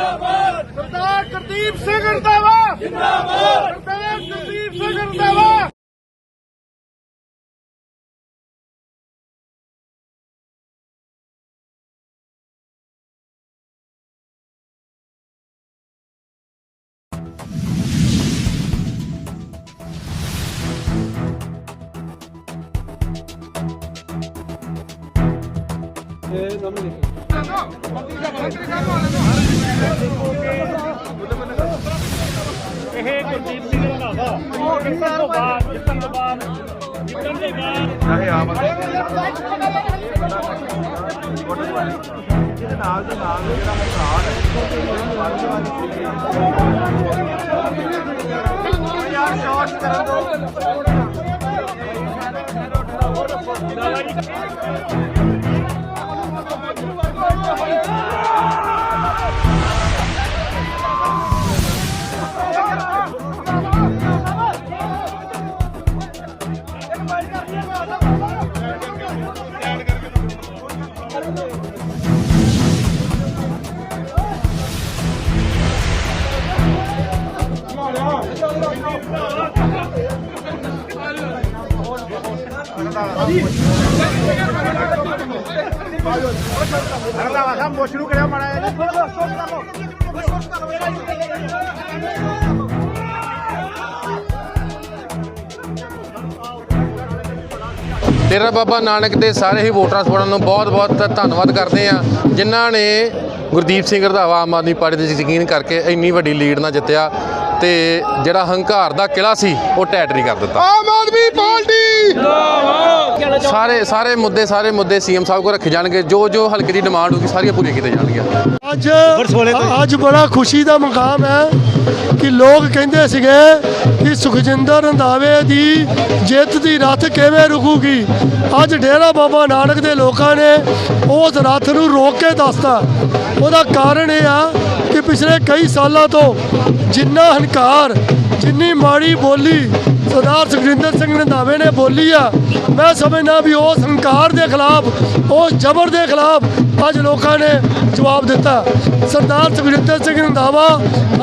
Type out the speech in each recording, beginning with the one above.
सरदार Kardeep Singh Randhawa Sardar Kardeep Singh Randhawa nomination ਇਹ ਗੁਰਦੀਪ ਸਿੰਘ ਰੰਧਾਵਾ ਜਿੱਤਣ ਤੋਂ ਬਾਅਦ ਜਿੱਤਣ ਤੋਂ ਬਾਅਦ ਜਿੱਤਣ ਦੇ ਬਾਅਦ ਇਹਦੇ ਨਾਲ ਦੇ ਨਾਲ ਜਿਹੜਾ ਹਥਿਆਰ ਹੈ ਯਾਰ ਸ਼ਾਰਟ ਕਰਨ ਦੋ ਰੰਧਾਵਾ ਸਾਹਿਬ ਮੁੱਛ ਮਾੜਾ ਹੈ ਡੇਰਾ ਬਾਬਾ ਨਾਨਕ ਦੇ ਸਾਰੇ ਹੀ ਵੋਟਰਾਂ ਸਪੋਰਟਰਾਂ ਨੂੰ ਬਹੁਤ-ਬਹੁਤ ਧੰਨਵਾਦ ਕਰਦੇ ਆ ਜਿਨ੍ਹਾਂ ਨੇ ਗੁਰਦੀਪ ਸਿੰਘ ਰੰਧਾਵਾ ਆਮ ਆਦਮੀ ਪਾਰਟੀ ਦੇ ਯਕੀਨ ਕਰਕੇ ਇੰਨੀ ਵੱਡੀ ਲੀਡ ਨਾਲ ਜਿੱਤਿਆ। ਤੇ ਜਿਹੜਾ ਹੰਕਾਰ ਦਾ ਕਿਲਾ ਸੀ ਉਹ ਟੈਟ ਨਹੀਂ ਕਰ ਦਿੱਤਾ। ਆਮ ਆਦਮੀ ਪਾਰਟੀ! ਸਾਰੇ ਸਾਰੇ ਮੁੱਦੇ ਸਾਰੇ ਮੁੱਦੇ ਸੀਐਮ ਸਾਹਿਬ ਕੋਲ ਰੱਖੇ ਜਾਣਗੇ। ਜੋ ਜੋ ਹਲਕੇ ਦੀ ਡਿਮਾਂਡ ਹੋਊਗੀ ਸਾਰੀਆਂ ਪੂਰੀਆਂ ਕੀਤੀਆਂ ਜਾਣਗੀਆਂ। ਅੱਜ ਅੱਜ ਬੜਾ ਖੁਸ਼ੀ ਦਾ ਮੁਕਾਮ ਹੈ ਕਿ ਲੋਕ ਕਹਿੰਦੇ ਸੀਗੇ ਕਿ ਸੁਖਜਿੰਦਰ ਰੰਧਾਵੇ ਦੀ ਜਿੱਤ ਦੀ ਰੱਥ ਕਿਵੇਂ ਰੁਕੂਗੀ। ਅੱਜ ਡੇਰਾ ਬਾਬਾ ਨਾਨਕ ਦੇ ਲੋਕਾਂ ਨੇ ਉਸ ਰੱਥ ਨੂੰ ਰੋਕ ਕੇ ਦੱਸਤਾ। ਉਹਦਾ ਕਾਰਨ ਇਹ ਆ ਕਿ ਪਿਛਲੇ ਕਈ ਸਾਲਾਂ ਤੋਂ ਜਿੰਨਾ ਹੰਕਾਰ, ਜਿੰਨੀ ਮਾੜੀ ਬੋਲੀ ਸਰਦਾਰ ਸੁਖਜਿੰਦਰ ਸਿੰਘ ਰੰਧਾਵੇ ਨੇ ਬੋਲੀ ਆ, ਮੈਂ ਸਮਝਦਾ ਵੀ ਉਸ ਹੰਕਾਰ ਦੇ ਖਿਲਾਫ, ਉਸ ਜ਼ਬਰ ਦੇ ਖਿਲਾਫ ਅੱਜ ਲੋਕਾਂ ਨੇ ਜਵਾਬ ਦਿੱਤਾ। ਸਰਦਾਰ ਸੁਖਜਿੰਦਰ ਸਿੰਘ ਰੰਧਾਵਾ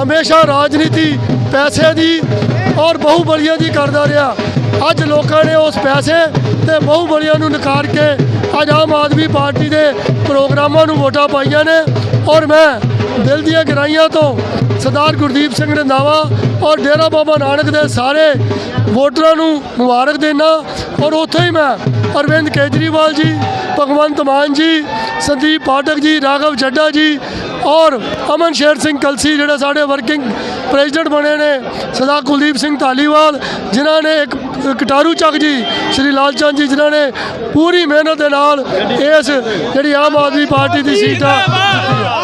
ਹਮੇਸ਼ਾ ਰਾਜਨੀਤੀ, ਪੈਸੇ ਦੀ ਔਰ ਬਹੁਬਲੀਆਂ ਦੀ ਕਰਦਾ ਰਿਹਾ। ਅੱਜ ਲੋਕਾਂ ਨੇ ਉਸ ਪੈਸੇ ਤੇ ਬਹੁਬਲੀਆਂ ਨੂੰ ਨਕਾਰ ਕੇ ਅੱਜ ਆਮ ਆਦਮੀ ਪਾਰਟੀ ਦੇ ਪ੍ਰੋਗਰਾਮਾਂ ਨੂੰ ਵੋਟਾਂ ਪਾਈਆਂ ਨੇ ਔਰ ਮੈਂ ਦਿਲ ਦੀਆਂ ਗਹਿਰਾਈਆਂ ਤੋਂ ਸਰਦਾਰ ਗੁਰਦੀਪ ਸਿੰਘ ਰੰਧਾਵਾ ਔਰ ਡੇਰਾ ਬਾਬਾ ਨਾਨਕ ਦੇ ਸਾਰੇ ਵੋਟਰਾਂ ਨੂੰ ਮੁਬਾਰਕ ਦੇਣਾ ਔਰ ਉੱਥੇ ਹੀ ਮੈਂ ਅਰਵਿੰਦ ਕੇਜਰੀਵਾਲ ਜੀ, ਭਗਵੰਤ ਮਾਨ ਜੀ, ਸੰਦੀਪ ਪਾਠਕ ਜੀ, ਰਾਘਵ ਚੱਡਾ ਜੀ ਔਰ ਅਮਨ ਸ਼ੇਰ ਸਿੰਘ ਕਲਸੀ ਜਿਹੜੇ ਸਾਡੇ ਵਰਕਿੰਗ ਪ੍ਰੈਜ਼ੀਡੈਂਟ ਬਣੇ ਨੇ ਸਰਦਾਰ ਕੁਲਦੀਪ ਸਿੰਘ ਧਾਲੀਵਾਲ ਜਿਨ੍ਹਾਂ ਨੇ ਇੱਕ ਕਟਾਰੂ ਚੱਕ ਜੀ ਸ਼੍ਰੀ ਲਾਲ ਚੰਦ ਜੀ ਜਿਨ੍ਹਾਂ ਨੇ ਪੂਰੀ ਮਿਹਨਤ ਦੇ ਨਾਲ ਇਸ ਜਿਹੜੀ ਆਮ ਆਦਮੀ ਪਾਰਟੀ ਦੀ ਸੀਟ ਆ